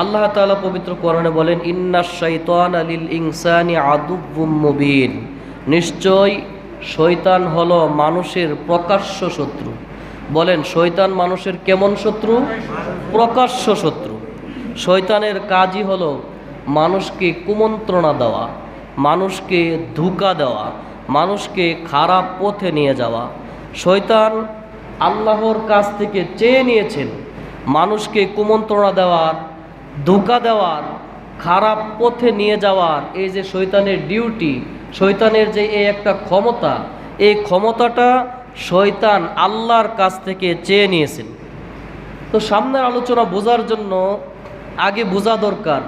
আল্লাহ তাআলা পবিত্র কোরআনে বলেন, ইন্না শাইতান আলিল ইনসানি মুবিন। নিশ্চয় শৈতান হলো মানুষের প্রকাশ্য শত্রু। বলেন, শৈতান মানুষের কেমন শত্রু? প্রকাশ্য শত্রু। শৈতানের কাজই হলো মানুষকে কুমন্ত্রণা দেওয়া, মানুষকে ধোঁকা দেওয়া, মানুষকে খারাপ পথে নিয়ে যাওয়া। শয়তান আল্লাহর কাছ থেকে চেয়ে নিয়েছেন, মানুষকে কুমন্ত্রণা দেওয়ার ধোঁকা দেওয়ার, খারাপ পথে নিয়ে যাওয়ার, এই যে শৈতানের ডিউটি শৈতানের যে এই একটা ক্ষমতা, এই ক্ষমতাটা শয়তান আল্লাহর কাছ থেকে চেয়ে নিয়েছেন। তো সামনের আলোচনা বোঝার জন্য আগে বোঝা দরকার,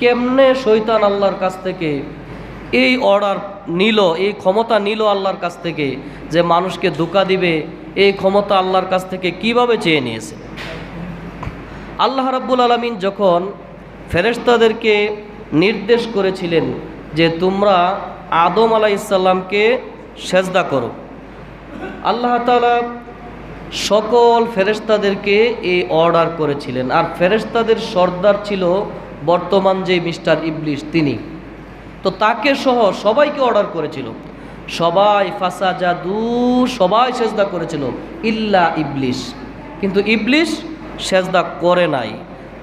কেমনে শৈতান আল্লাহর কাছ থেকে এই অর্ডার নিল, এই ক্ষমতা নিল আল্লাহর কাছ থেকে যে মানুষকে ধোকা দিবে, এই ক্ষমতা আল্লাহর কাছ থেকে কীভাবে চেয়ে নিয়েছে? আল্লাহ রাব্বুল আলমিন যখন ফেরেশতাদেরকে নির্দেশ করেছিলেন যে তোমরা আদম আলাহ ইসাল্লামকে সেজদা করো, আল্লাহ তালা সকল ফেরেশতাদেরকে এই অর্ডার করেছিলেন। আর ফেরেশতাদের সর্দার ছিল বর্তমান যে মিস্টার ইবলিশ তিনি। তো তাকে সহ সবাইকে অর্ডার করেছিল। সবাই ফাসা জাদু সবাই সেজদা করেছিল, ইল্লা ইবলিশ কিন্তু ইবলিশ সেজদা করে নাই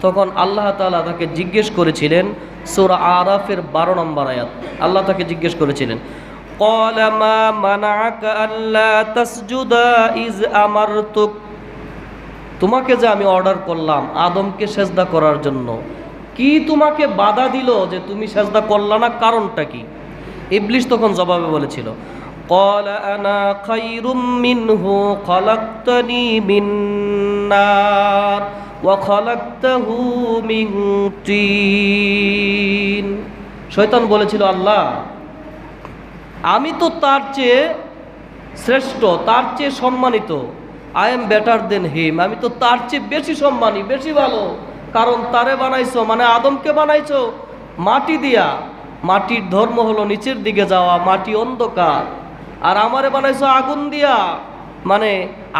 তখন আল্লাহ তাআলা তাকে জিজ্ঞেস করেছিলেন সূরা আরাফের বারো নম্বর আয়াত আল্লাহ তাকে জিজ্ঞেস করেছিলেন قال ما منعك ألا تسجد إذ أمرتك তোমাকে যে আমি অর্ডার করলাম আদমকে সেজদা করার জন্য কি তোমাকে বাধা দিল যে তুমি সেজদা করলা না কারণটা কি ইবলিশ তখন জবাবে বলেছিল قال أنا خير منه خلقتني من نار وخلقته من طين শয়তান বলেছিল আল্লাহ আমি তো তার চেয়ে শ্রেষ্ঠ তার চেয়ে সম্মানিত I am better than him আমি তো তার চেয়ে বেশি সম্মানী বেশি ভালো কারণ তারে বানাইছো মানে আদমকে বানাইছো মাটি দিয়া মাটির ধর্ম হলো নিচের দিকে যাওয়া মাটি অন্ধকার আর আমারে বানাইছো আগুন দিয়া মানে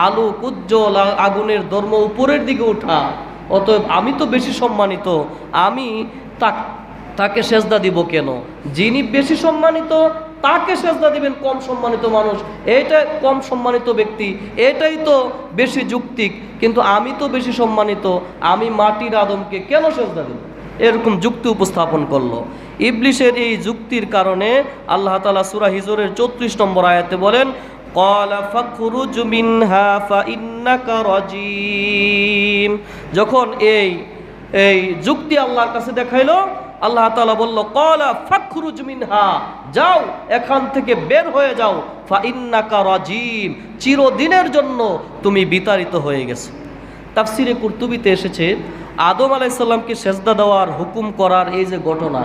আলু উজ্জ্বল আগুনের ধর্ম উপরের দিকে ওঠা অতএব আমি তো বেশি সম্মানিত, আমি তাকে সেজদা দিব কেন? যিনি বেশি সম্মানিত, তাকে সেজদা দিবেন কম সম্মানিত মানুষ। এইটা কম সম্মানিত ব্যক্তি, এটাই তো বেশি যুক্তিক। কিন্তু আমি তো বেশি সম্মানিত, আমি মাটির আদমকে কেন সেজদা দিব? এরকম যুক্তি উপস্থাপন করল। ইবলিশের এই যুক্তির কারণে আল্লাহ তালা সুরা হিজরের চৌত্রিশ নম্বর আয়াতে বলেন যখন এই এই যুক্তি আল্লাহর কাছে দেখাইলো, আল্লাহ তালা বলল কলা ফাখরুজ মিনহা যাও এখান থেকে বের হয়ে যাও, ফাইন্নাকা রাজিম চিরদিনের জন্য তুমি বিতাড়িত হয়ে গেছো। তাফসিরে কুর্তুবিতে এসেছে, আদম আলাইসাল্লামকে সেজদা দেওয়ার হুকুম করার এই যে ঘটনা,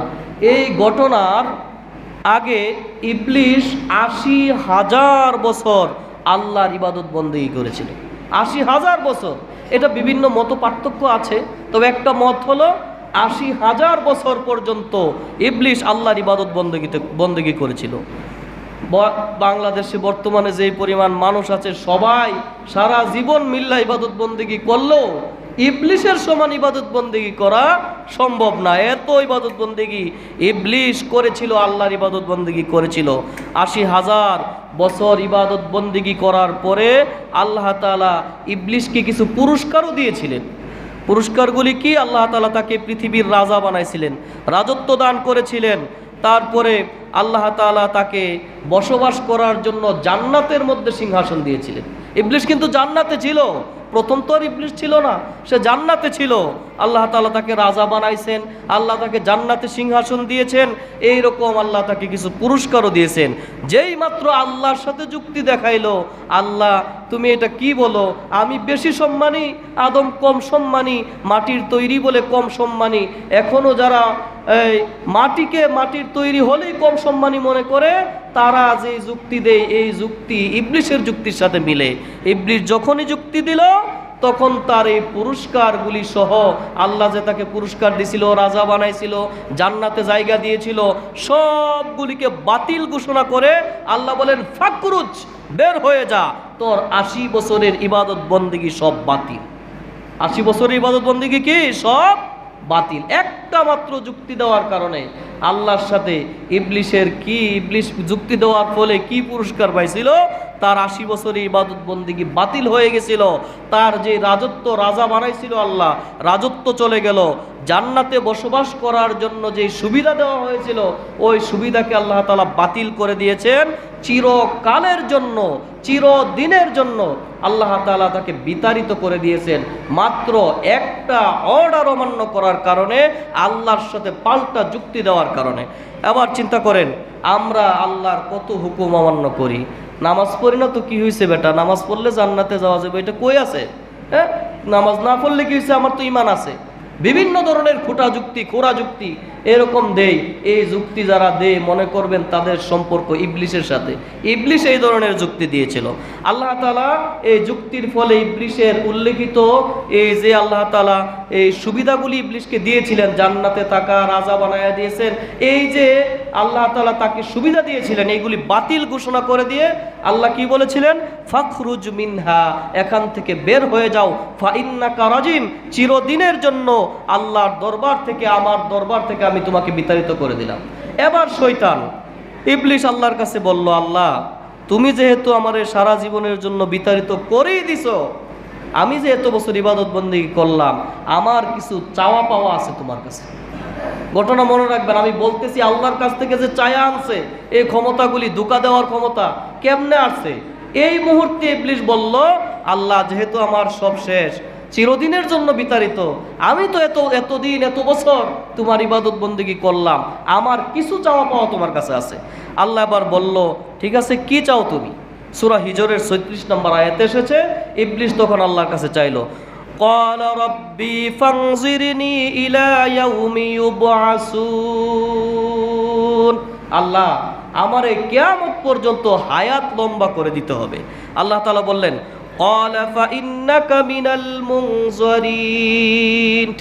এই ঘটনার আগে ইবলিশ আশি হাজার বছর আল্লাহর ইবাদত বন্দেগী করেছিল। আশি হাজার বছর। এটা বিভিন্ন মত পার্থক্য আছে, তবে একটা মত হলো আশি হাজার বছর পর্যন্ত ইবলিশ আল্লাহর ইবাদত বন্দেগীতে বন্দেগী করেছিল। বাংলাদেশে বর্তমানে যেই পরিমাণ মানুষ আছে, সবাই সারা জীবন মিল্লা ইবাদত বন্দেগী করলেও ইবলিশের সমান ইবাদত বন্দেগী করা সম্ভব না। এত ইবাদত বন্দেগী ইবলিশ করেছিল, আল্লাহর ইবাদত বন্দেগী করেছিল। আশি হাজার বছর ইবাদত বন্দেগী করার পরে আল্লাহ তাআলা ইবলিশকে কিছু পুরস্কারও দিয়েছিলেন। পুরস্কারগুলি কি? আল্লাহ তালা তাকে পৃথিবীর রাজা বানাইছিলেন, রাজত্ব দান করেছিলেন। তারপরে আল্লাহ তাআলা তাকে বসবাস করার জন্য জান্নাতের মধ্যে সিংহাসন দিয়েছিলেন। ইবলিশ কিন্তু জান্নাতে ছিল। প্রথম তো আর ইবলিশ ছিল না, সে জান্নাতে ছিল। আল্লাহ তালা তাকে রাজা বানাইছেন, আল্লাহ তাকে জান্নাতে সিংহাসন দিয়েছেন এই রকম আল্লাহ তাকে কিছু পুরস্কারও দিয়েছেন। যেই মাত্র আল্লাহর সাথে যুক্তি দেখাইলো, আল্লাহ, তুমি এটা কি বলো? আমি বেশি সম্মানী, আদম কম সম্মানী, মাটির তৈরি বলে কম সম্মানী। এখনও যারা এই মাটিকে মাটির তৈরি হলেই কম সম্মানী মনে করে, তারা যে যুক্তি দেয়, এই যুক্তি ইবলিশের যুক্তির সাথে মিলে। ইবলিশ যখনই যুক্তি দিল তখন তার এই পুরস্কারগুলি সহ আল্লাহ যে তাকে পুরস্কার দিছিল, রাজা বানাইছিল, জান্নাতে জায়গা দিয়েছিল, সবগুলিকে বাতিল ঘোষণা করে আল্লাহ বলেন, ফাকরুজ, বের হয়ে যা। তোর আশি বছরের ইবাদত বন্দিগি সব বাতিল। আশি বছরের ইবাদত বন্দিগি কি? সব বাতিল। একটা মাত্র যুক্তি দেওয়ার কারণে আল্লাহর সাথে ইবলিশের কি ইবলিশ যুক্তি দেওয়ার ফলে কি পুরস্কার পাইছিল? তার আশি বছরের ইবাদত বন্দিগি বাতিল হয়ে গেছিল। তার যে রাজত্ব রাজা বানাইছিল আল্লাহ, রাজত্ব চলে গেল। জান্নাতে বসবাস করার জন্য যে সুবিধা দেওয়া হয়েছিল, ওই সুবিধাকে আল্লাহ তালা বাতিল করে দিয়েছেন চিরকালের জন্য, চিরদিনের জন্য। আল্লাহ তালা তাকে বিতাড়িত করে দিয়েছেন। মাত্র একটা অর্ডার অমান্য করার কারণে, আল্লাহর সাথে পাল্টা যুক্তি দেওয়ার কারণে। আবার চিন্তা করেন, আমরা আল্লাহর কত হুকুম অমান্য করি? নামাজ পড়ি না তো কি হয়েছে বেটা? নামাজ পড়লে জান্নাতে যাওয়া যাবে, এটা কই আছে? হ্যাঁ? নামাজ না পড়লে কি হয়েছে আমার তো ইমান আছে। বিভিন্ন ধরনের খোটা যুক্তি খোরা যুক্তি এরকম দেই, এই যুক্তি যারা দেয় মনে করবেন তাদের সম্পর্ক ইবলিশের সাথে। ইবলিশ এই ধরনের যুক্তি দিয়েছিল। আল্লাহ তালা এই যুক্তির ফলে ইবলিশের উল্লেখিত এই যে আল্লাহ তালা এই সুবিধাগুলি ইবলিশকে দিয়েছিলেন, জান্নাতে তাকা রাজা বানায়া দিয়েছেন, এই যে আল্লাহ তালা তাকে সুবিধা দিয়েছিলেন, এইগুলি বাতিল ঘোষণা করে দিয়ে আল্লাহ কি বলেছিলেন? ফখরুজ মিনহা, এখান থেকে বের হয়ে যাও। ফাইন্না কারাজিম চিরদিনের জন্য আল্লাহর দরবার থেকে, আমার দরবার থেকে আমি তোমাকে বিতাড়িত করে দিলাম। এবার শৈতান ইবলিশ আল্লাহর কাছে বলল, আল্লাহ, তুমি যেহেতু আমার সারা জীবনের জন্য বিতাড়িত করেই দিছো, আমি যে এত বছর ইবাদত বন্দী করলাম, আমার কিছু চাওয়া পাওয়া আছে তোমার কাছে। ঘটনা মনে রাখবেন, আমি বলতেছি, আল্লাহর কাছ থেকে যে চায়া আনছে, এই ক্ষমতাগুলি ধোকা দেওয়ার ক্ষমতা কেমনে আসছে? এই মুহূর্তে ইবলিশ বলল, আল্লাহ, যেহেতু আমার সব শেষ চিরদিনের জন্য বিতাড়িত আমি তো এত এতদিন এত বছর তোমার ইবাদত বন্দিগি করলাম আমার কিছু চাওয়া পাওয়া তোমার কাছে আছে আল্লাহ এবার বলল ঠিক আছে কি চাও তুমি সুরা হিজরের ছত্রিশ নম্বর আয়াতে এসেছে ইবলিশ তখন আল্লাহর কাছে চাইলো قال ربي فانظرني إلى يوم يبعثون আল্লাহ আমার এই কেয়ামত পর্যন্ত হায়াত লম্বা করে দিতে হবে আল্লাহ তাআলা বললেন قال فإنك من المنظرين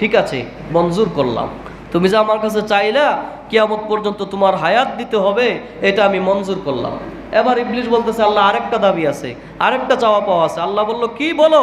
ঠিক আছে মঞ্জুর করলাম তুমি যে আমার কাছে চাইলা কিয়ামত পর্যন্ত তোমার হায়াত দিতে হবে এটা আমি মঞ্জুর করলাম এবার ইবলিশ বলতেছে আল্লাহ আরেকটা দাবি আছে আরেকটা চাওয়া পাওয়া আছে আল্লাহ বলল কি বলো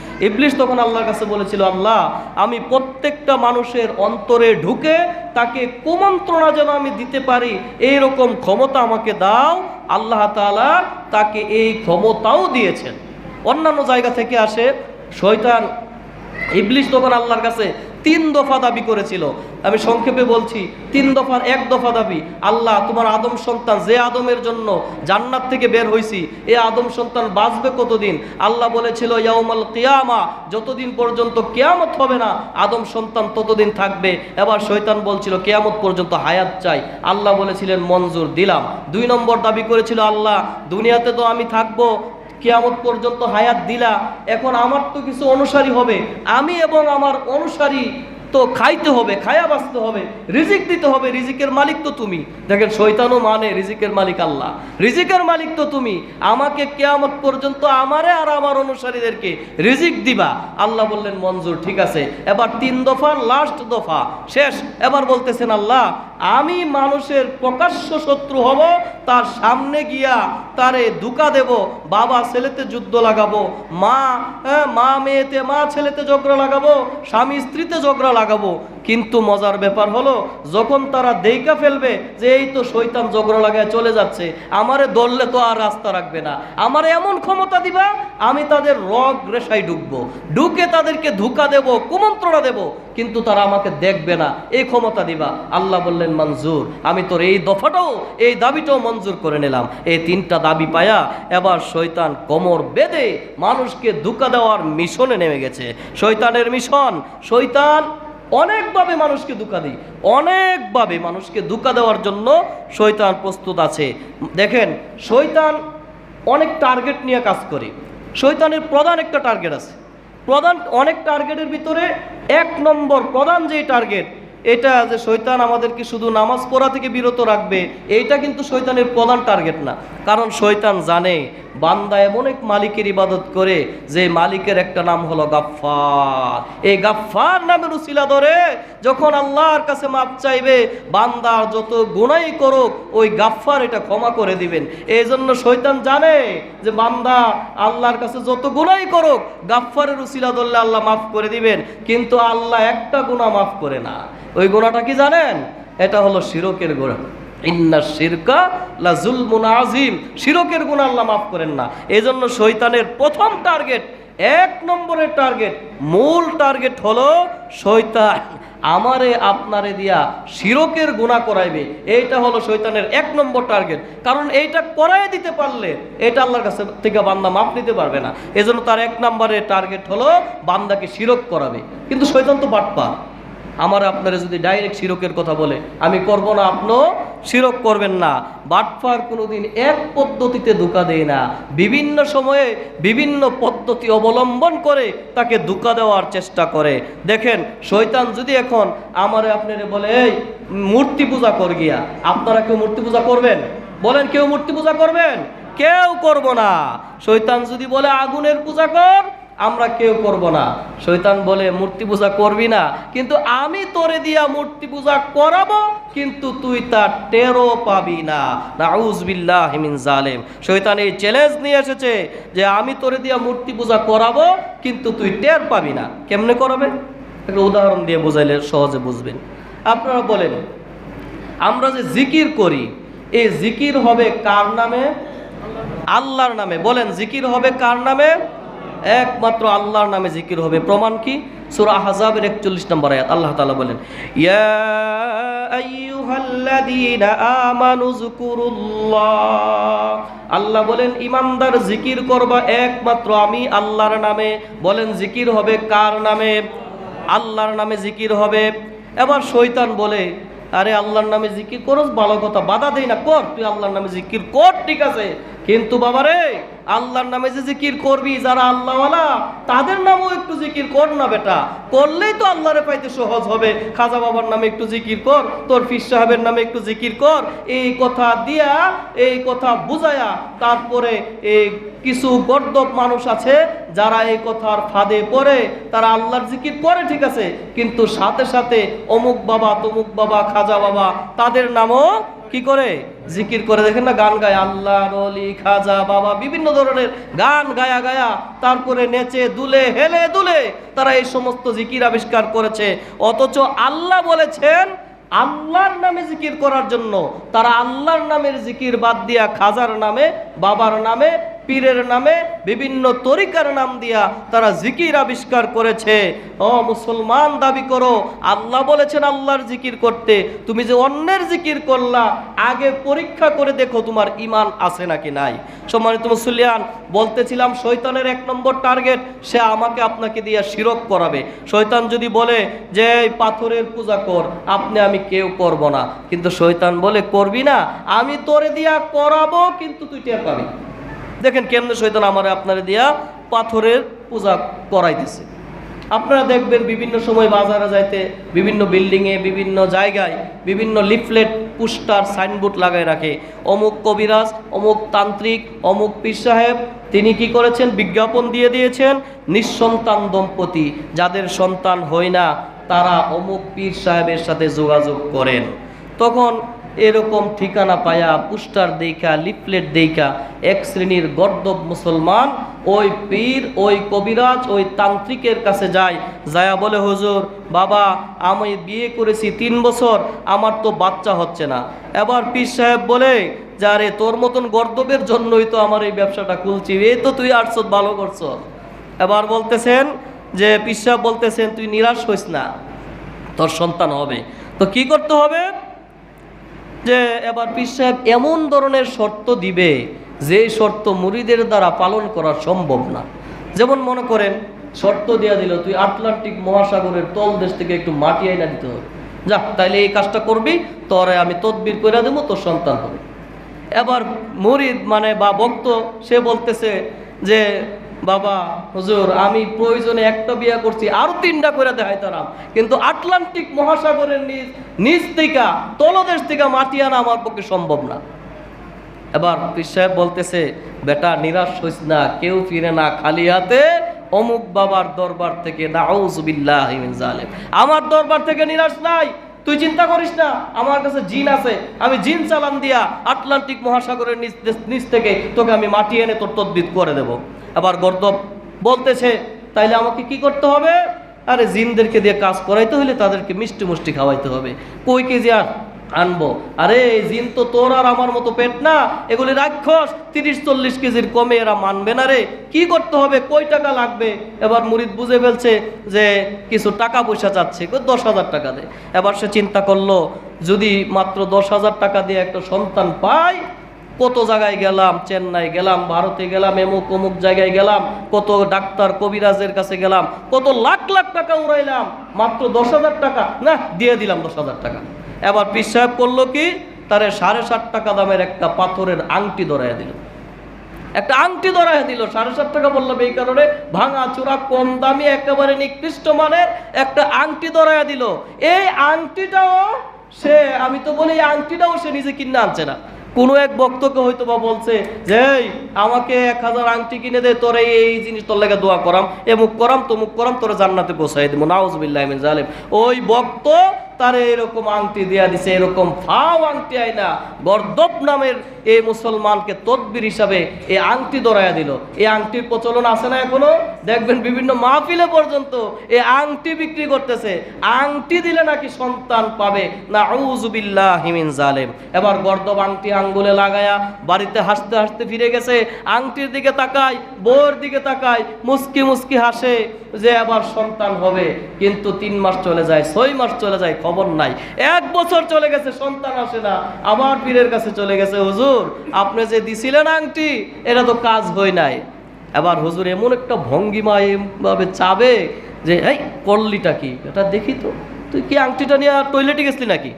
ইবলিশ তখন আল্লাহর কাছে বলেছিল, আল্লাহ, আমি প্রত্যেকটা মানুষের অন্তরে ঢুকে তাকে কুমন্ত্রণা যেন আমি দিতে পারি এই রকম ক্ষমতা আমাকে দাও, আল্লাহ তালা তাকে এই ক্ষমতাও দিয়েছেন। অন্যান্য জায়গা থেকে আসে, শয়তান ইবলিশ তখন আল্লাহর কাছে তিন দফা দাবি করেছিল। আমি সংক্ষেপে বলছি, তিন দফার এক দফা দাবি, আল্লাহ তোমার আদম সন্তান, যে আদমের জন্য জান্নাত থেকে বের হয়েছি এ আদম সন্তান বাঁচবে কতদিন? আল্লাহ বলেছিল, ইয়াউমাল কিয়ামা, যতদিন পর্যন্ত কেয়ামত হবে না, আদম সন্তান ততদিন থাকবে। এবার শৈতান বলছিল, কেয়ামত পর্যন্ত হায়াত চাই। আল্লাহ বলেছিলেন, মঞ্জুর দিলাম। দুই নম্বর দাবি করেছিল, আল্লাহ, দুনিয়াতে তো আমি থাকব কিয়ামত পর্যন্ত হায়াত দিলা, এখন আমার তো কিছু অনুসারী হবে। আমি এবং আমার অনুসারী তো খাইতে হবে, খায়া বাঁচতে হবে, রিজিক দিতে হবে, রিজিকের মালিক তো তুমি। দেখেন শৈতানও মানে রিজিকের মালিক আল্লাহ। রিজিকের মালিক তো তুমি। আমাকে কেয়ামত পর্যন্ত আমারে আর আমার অনুসারীদেরকে রিজিক দিবা। আল্লাহ বললেন, মঞ্জুর, ঠিক আছে। এবার তিন দফা লাস্ট দফা, শেষ। এবার বলতেছেন, আল্লাহ আমি মানুষের প্রকাশ্য শত্রু হব তার সামনে গিয়া তারে দুকা দেব বাবা ছেলেতে যুদ্ধ লাগাবো মা হ্যাঁ, মা মেয়েতে মা ছেলেতে ঝগড়া লাগাবো স্বামী স্ত্রীতে ঝগড়া লাগাবো। কিন্তু মজার ব্যাপার হলো, যখন তারা দেইকা ফেলবে যে এই তো শৈতান ঝগড়া লাগায় চলে যাচ্ছে, আমারে দললে তো আর রাস্তা রাখবে না। আমার এমন ক্ষমতা দিবা, আমি তাদের রগ রেশায় ঢুকবো ঢুকে তাদেরকে ধোকা দেব, কুমন্ত্রণা দেব, কিন্তু তারা আমাকে দেখবে না। এই ক্ষমতা দিবা। আল্লাহ বললেন, মঞ্জুর, আমি তোর এই দফাটাও, এই দাবিটাও মঞ্জুর করে নিলাম। এই তিনটা দাবি পায়া এবার শৈতান কোমর বেঁধে মানুষকে ধোকা দেওয়ার মিশনে নেমে গেছে। শৈতানের মিশন, শয়তান অনেকভাবে মানুষকে ধোকা দিই। অনেকভাবে মানুষকে ধোকা দেওয়ার জন্য শৈতান প্রস্তুত আছে। দেখেন শৈতান অনেক টার্গেট নিয়ে কাজ করে। শৈতানের প্রধান একটা টার্গেট আছে। প্রধান অনেক টার্গেটের ভিতরে এক নম্বর প্রধান যেই টার্গেট এটা যে শৈতান আমাদেরকে শুধু নামাজ পড়া থেকে বিরত রাখবে, এইটা কিন্তু শৈতানের প্রধান টার্গেট না। কারণ শৈতান জানে, বান্দা এমন এক মালিকের ইবাদত করে, যে মালিকের একটা নাম হলো গাফফার। এই গাফফার নামের উসিলা ধরে যখন আল্লাহর কাছে মাপ চাইবে বান্দার যত গুণাই করুক, ওই গাফফার এটা ক্ষমা করে দিবেন। এই জন্য শৈতান জানে যে বান্দা আল্লাহর কাছে যত গুণাই করুক, গাফফারের উসিলা ধরলে আল্লাহ মাফ করে দিবেন। কিন্তু আল্লাহ একটা গুণা মাফ করে না। ওই গুণাটা কি জানেন? এটা হলো শিরকের গুণা ইন্না শিরকা লা জুলমুন আজিম শিরকের গুণ আল্লাহ মাফ করেন না। এই জন্য শৈতানের প্রথম টার্গেট, এক নম্বরের টার্গেট, মূল টার্গেট হলো শৈতান আমারে আপনারে দিয়া শিরকের গুণা করাইবে। এইটা হলো শৈতানের এক নম্বর টার্গেট। কারণ এইটা করাই দিতে পারলে এটা আল্লাহর কাছে থেকে বান্দা মাপ নিতে পারবে না। এজন্য তার এক নম্বরের টার্গেট হলো বান্দাকে শিরক করাবে। কিন্তু শৈতান তো বাটপা আমার আপনারা যদি ডাইরেক্ট শিরকের কথা বলে, আমি করব না আপনিও শিরক করবেন না। বাটফার কোনোদিন এক পদ্ধতিতে ধোকা দেয় না। বিভিন্ন সময়ে বিভিন্ন পদ্ধতি অবলম্বন করে তাকে ধোকা দেওয়ার চেষ্টা করে। দেখেন, শয়তান যদি এখন আমারে আপনারে বলে, এই, মূর্তি পূজা কর গিয়া। আপনারা কেউ মূর্তি পূজা করবেন? বলেন, কেউ মূর্তি পূজা করবেন? কেউ করব না। শৈতান যদি বলে, আগুনের পূজা কর। আমরা কেউ করব না। শৈতান বলে, মূর্তি পূজা করবি না। কিন্তু আমি তোরে দিয়া মূর্তি পূজা করাবো, কিন্তু তুই তার টেরও পাবি না। নাউজবিল্লাহ হিমিন জালেম। শৈতান এই চ্যালেঞ্জ নিয়ে এসেছে যে, আমি তোরে দিয়া মূর্তি পূজা করাবো, কিন্তু তুই টের পাবি না। কেমনে করাবে? একটা উদাহরণ দিয়ে বুঝাইলে সহজে বুঝবেন। আপনারা বলেন, আমরা যে জিকির করি, এই জিকির হবে কার নামে। আল্লাহর নামে। বলেন, জিকির হবে কার নামে? একমাত্র আল্লাহর নামে জিকির হবে। প্রমাণ কি? সূরা আহজাবের 41 নম্বর আয়াত। আল্লাহ তালা বলেন আল্লাহ বলেন, ইমানদার জিকির করবা একমাত্র আমি আল্লাহর নামে। বলেন, জিকির হবে কার নামে? আল্লাহর নামে জিকির হবে। এবার শৈতান বলে, আরে আল্লাহর নামে জিকির করস, ভালো কথা, বাধা দেই না, কর, তুই আল্লাহর নামে জিকির কর, ঠিক আছে। কিন্তু বাবা রে আল্লাহর নামে যে জিকির করবি, যারা আল্লাহওয়ালা, তাদের নামও একটু জিকির কর না বেটা। করলেই তো আল্লাহরে পাইতে সহজ হবে। খাজা বাবার নামে একটু জিকির কর, তোর ফির সাহেবের নামে একটু জিকির কর, এই কথা দিয়া, এই কথা বুঝায়া, তারপরে এই কিছু গর্দব মানুষ আছে, যারা এই কথার ফাঁদে পড়ে, তারা আল্লাহর জিকির করে, ঠিক আছে? কিন্তু সাথে সাথে অমুক বাবা, তমুক বাবা, খাজা বাবা, তাদের নামও কি করে? জিকির করে দেখেন না, গান গায় আল্লাহ, রলি, খাজা, বাবা, বিভিন্ন ধরনের গান গায়া গায়া তারপরে নেচে, দুলে, হেলে, দুলে তারা এই সমস্ত জিকির আবিষ্কার করেছে। অথচ আল্লাহ বলেছেন, আল্লাহর নামে জিকির করার জন্য তারা আল্লাহর নামের জিকির বাদ দিয়া খাজার নামে, বাবার নামে পীরের নামে বিভিন্ন তরিকার নাম দিয়া তারা জিকির আবিষ্কার করেছে। ও মুসলমান, দাবি করো, আল্লাহ বলেছেন আল্লাহর জিকির করতে। তুমি যে অন্যের জিকির করলা, আগে পরীক্ষা করে দেখো তোমার ইমান আছে নাকি নাই। সম্মানিত মুসলিয়ান বলতেছিলাম শৈতানের এক নম্বর টার্গেট, সে আমাকে আপনাকে দিয়ে শিরক করাবে। শৈতান যদি বলে যে, এই পাথরের পূজা কর, আপনি, আমি কেউ করব না। কিন্তু শৈতান বলে, করবি না, আমি তোরে দিয়া করাবো, কিন্তু তুই টের পাবি। দেখেন কেমনে শৈতান আমার আপনারা দিয়া পাথরের পূজা করাইতেছে। আপনারা দেখবেন বিভিন্ন সময় বাজারে যাইতে বিভিন্ন বিল্ডিংয়ে বিভিন্ন জায়গায় বিভিন্ন লিফলেট পোস্টার সাইনবোর্ড লাগায় রাখে। অমুক কবিরাজ, অমুক তান্ত্রিক, অমুক পীর সাহেব, তিনি কি করেছেন? বিজ্ঞাপন দিয়ে দিয়েছেন নিঃসন্তান দম্পতি। যাদের সন্তান হয় না, তারা অমুক পীর সাহেবের সাথে যোগাযোগ করেন। তখন এরকম ঠিকানা পায়া, পোস্টার দেখা লিফলেট দেখা এক শ্রেণির গর্দব মুসলমান ওই পীর, ওই কবিরাজ, ওই তান্ত্রিকের কাছে যায়। যায়া বলে, হুজুর, বাবা, আমি বিয়ে করেছি তিন বছর, আমার তো বাচ্চা হচ্ছে না। এবার পীর সাহেব বলে, যে আরে তোর মতন গর্দবের জন্যই তো আমার এই ব্যবসাটা খুলছি। এই তো তুই আটশ ভালো করছ। এবার বলতেছেন যে, পীর সাহেব বলতেছেন, তুই নিরাশ হইস না, তোর সন্তান হবে। তো কি করতে হবে? যে এবার পীর সাহেব এমন ধরনের শর্ত দিবে যে শর্ত মুরিদের দ্বারা পালন করা সম্ভব না। যেমন মনে করেন, শর্ত দিয়া দিল, তুই আটলান্টিক মহাসাগরের তল দেশ থেকে একটু মাটি আইনা দিতে হবে। যা, তাইলে এই কাজটা করবি, তোরে আমি তদবির করে দেবো, তোর সন্তান হবে। এবার মুরিদ মানে বা ভক্ত, সে বলতেছে যে বাবা, হুজুর, আমি প্রয়োজনে একটা বিয়া করছি, আরও তিনটা করে দেখাই তারা। কিন্তু আটলান্টিক মহাসাগরের নিজ নিচ থেকে, তলদেশ থেকে মাটি আনা আমার পক্ষে সম্ভব না। এবার পীর সাহেব বলতেছে, বেটা, নিরাশ হইস না, কেউ ফিরে না, খালি হাতে অমুক বাবার দরবার থেকে মিন আমার দরবার থেকে নিরাশ নাই তুই চিন্তা করিস না, আমার কাছে জিন আছে, আমি জিন চালান দিয়া আটলান্টিক মহাসাগরের নিচ থেকে তোকে আমি মাটি এনে তোর তদ্বিত করে দেব। আবার গর্দব বলতেছে, তাইলে আমাকে কি করতে হবে? আরে জিনদেরকে দিয়ে কাজ করাইতে হলে তাদেরকে মিষ্টি মুষ্টি খাওয়াইতে হবে। কই কে যে আর আনব। আরে, এই জিন তো তোর আর আমার মতো পেট না। এগুলি রাক্ষস, তিরিশ চল্লিশ কেজির কমে এরা মানবে না রে। কি করতে হবে? কই টাকা লাগবে? এবার মুরিদ বুঝে ফেলছে যে কিছু টাকা পয়সা চাচ্ছে। দশ হাজার টাকা দে। এবার সে চিন্তা করল, যদি মাত্র দশ হাজার টাকা দিয়ে একটা সন্তান পাই, কত জায়গায় গেলাম? চেন্নাই গেলাম, ভারতে গেলাম, এমুক অমুক জায়গায় গেলাম, কত ডাক্তার কবিরাজের কাছে গেলাম, কত লাখ লাখ টাকা উড়াইলাম, মাত্র দশ হাজার টাকা। না, দিয়ে দিলাম দশ হাজার টাকা। এবার পীর সাহেব করল কি? তারে সাড়ে সাত টাকা দামের একটা পাথরের আংটি ধরাইয়া দিল। একটা আংটি ধরাইয়া দিল, সাড়ে সাত টাকা বললাম এই কারণে ভাঙা চূড়া কম দামি, একেবারে নিকৃষ্ট মানের একটা আংটি ধরাইয়া দিল। এই আংটিটাও সে, আমি তো বলি এই আংটিটাও সে নিজে কিনে আনছে না। কোনো এক বক্তকে হয়তো বা বলছে যে আমাকে এক হাজার আংটি কিনে দে, তোর এই জিনিস তোর লেগে দোয়া করাম। এমুক করাম তমুক করাম, তোরা জান্নাতে পৌঁছাই দিব। নাউজবিল্লাহ জালিম। ওই বক্ত তারে এরকম আংটি দেয়া দিছে, এরকম ফাও আংটি আইনা গর্দব নামের এই মুসলমানকে তদবির হিসাবে এই আংটি ধরাইয়া দিল। এই আংটির প্রচলন আছে না এখনও? দেখবেন বিভিন্ন মাহফিলে পর্যন্ত এই আংটি বিক্রি করতেছে। আংটি দিলে নাকি সন্তান পাবে। না আউজুবিল্লাহ হিমিন জালেম। এবার গর্দব আংটি আঙ্গুলে লাগায়া বাড়িতে হাসতে হাসতে ফিরে গেছে। আংটির দিকে তাকায়, বউয়ের দিকে তাকায়, মুস্কি মুস্কি হাসে যে আবার সন্তান হবে। কিন্তু তিন মাস চলে যায়, ছয় মাস চলে যায় খবর নাই। এক বছর চলে গেছে, সন্তান আসে না। আমার পীরের কাছে চলে গেছে, হুজুর, আপনি যে দিছিলেন আংটি, এটা তো কাজ হয় নাই। এবার হুজুর, এমন একটা ভঙ্গিমা এভাবে চাবে যে, এই, করলিটা কি? এটা দেখি তো। তুই কি আংটিটা নিয়ে আর টয়লেটে গেছলি নাকি?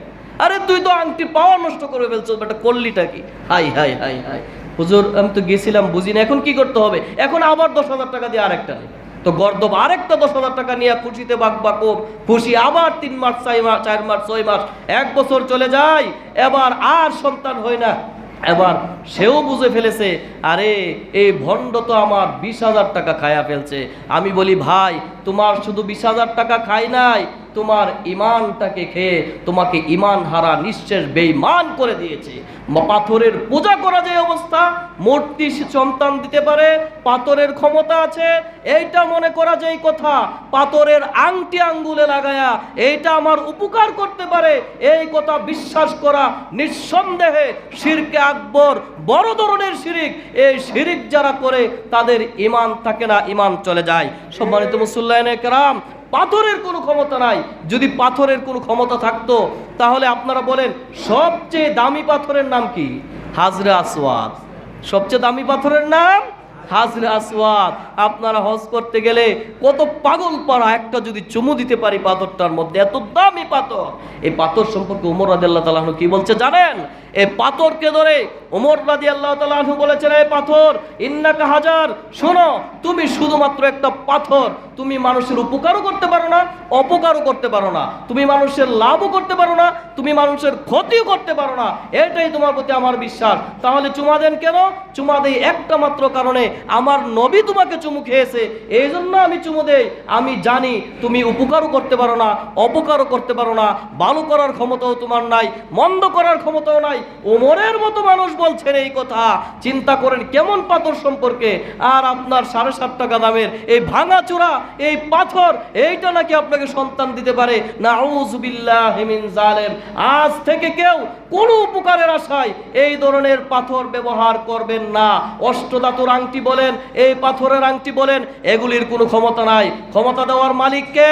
আরে, তুই তো আংটি পাওয়ার নষ্ট করে ফেলছো, এটা করলিটা কি? হাই হাই হাই হাই। হুজুর, আমি তো গেছিলাম বুঝি না এখন কি করতে হবে? এখন আবার দশ হাজার টাকা দিয়ে আরেকটা নেই। তো গর্দব আরেকটা দশ হাজার টাকা নিয়ে খুশিতে বাক বাকব। খুশি আবার তিন মাস, চার মাস চার মাস, ছয় মাস, এক বছর চলে যায়। এবার আর সন্তান হয় না। এবার সেও বুঝে ফেলেছে, আরে, এই ভণ্ড তো আমার বিশ হাজার টাকা খায়া ফেলছে। আমি বলি, ভাই, তোমার শুধু বিশ হাজার টাকা খাই নাই তোমার ইমানটাকে খেয়ে তোমাকে ইমান হারা নিঃশেষ বেইমান করে দিয়েছে। পাথরের পূজা করা যে অবস্থা, মূর্তি সন্তান দিতে পারে, পাথরের ক্ষমতা আছে, এইটা মনে করা যায় কথা, পাথরের আংটি আঙ্গুলে লাগায়া এইটা আমার উপকার করতে পারে, এই কথা বিশ্বাস করা নিঃসন্দেহে শিরকে আকবর বড় ধরনের শিরিক। এই শিরিক যারা করে, তাদের ইমান থাকে না ইমান চলে যায়। সম্মানিত মুসল্লায়নে কেরাম পাথরের কোনো ক্ষমতা নাই। যদি পাথরের কোনো ক্ষমতা থাকতো, তাহলে আপনারা বলেন, সবচেয়ে দামি পাথরের নাম কি? হাজরা আসওয়াদ। সবচেয়ে দামি পাথরের নাম? হাজরে আসওয়াদ, আপনারা হজ করতে গেলে কত পাগল পাড়া, একটা যদি চুমু দিতে পারি পাথরটার মধ্যে, এত দামি পাথর। এই পাথর সম্পর্কে উমর রাজি আল্লাহ তালাহনু কি বলছে জানেন? এই পাথরকে ধরে উমর রাজি আল্লাহ তালাহনু বলেছেন এই পাথর, ইন্নাকা হাজার, শোনো, তুমি শুধুমাত্র একটা পাথর, তুমি মানুষের উপকারও করতে পারো না, অপকারও করতে পারো না, তুমি মানুষের লাভও করতে পারো না, তুমি মানুষের ক্ষতিও করতে পারো না। এটাই তোমার প্রতি আমার বিশ্বাস। তাহলে চুমা দেন কেন? চুমা দেই একটা মাত্র কারণে আমার নবী তোমাকে চুমু খেয়েছে এই জন্য আমি চুমু দেই। আমি জানি তুমি উপকারও করতে পারো না, অপকারও করতে পারো না, ভালো করার ক্ষমতাও তোমার নাই, মন্দ করার ক্ষমতাও নাই। ওমরের মতো মানুষ বলছেন এই কথা। চিন্তা করেন কেমন পাথর সম্পর্কে। আর আপনার সাড়ে সাত টাকা দামের এই ভাঙা চূড়া, এই পাথর, এইটা নাকি আপনাকে সন্তান দিতে পারে? না আজ থেকে কেউ কোনো উপকারের আশায় এই ধরনের পাথর ব্যবহার করবেন না। অষ্টদাতুর আংটি বলেন, এই পাথরের আংটি বলেন, এগুলির কোনো ক্ষমতা নাই। ক্ষমতা দেওয়ার মালিককে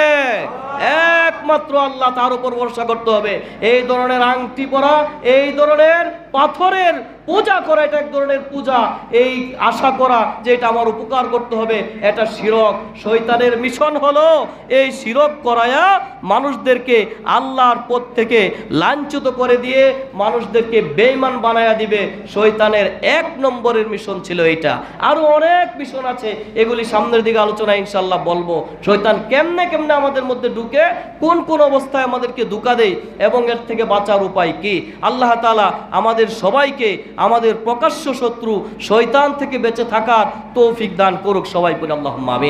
একমাত্র আল্লাহ, তার উপর ভরসা করতে হবে। এই ধরনের আংটি পরা, এই ধরনের পাথরের পূজা করা এটা এক ধরনের পূজা। এই আশা করা যে এটা আমার উপকার করতে হবে, এটা শিরক। শৈতানের মিশন হলো এই শিরক করায়া মানুষদেরকে আল্লাহর পথ থেকে লাঞ্ছিত করে দিয়ে মানুষদেরকে বেইমান বানায়া দিবে। শৈতানের এক নম্বরের মিশন ছিল এটা আরও অনেক মিশন আছে, এগুলি সামনের দিকে আলোচনা ইনশাল্লাহ বলব। শৈতান কেমনে কেমনে আমাদের মধ্যে ঢুকে, কোন কোন অবস্থায় আমাদেরকে ধোকা দেয় এবং এর থেকে বাঁচার উপায় কি? আল্লাহ তাআলা আমাদের সবাইকে, আমাদের প্রকাশ্য শত্রু শৈতান থেকে বেঁচে থাকার তৌফিক দান করুক সবাই বলে আল্লাহ আমিন।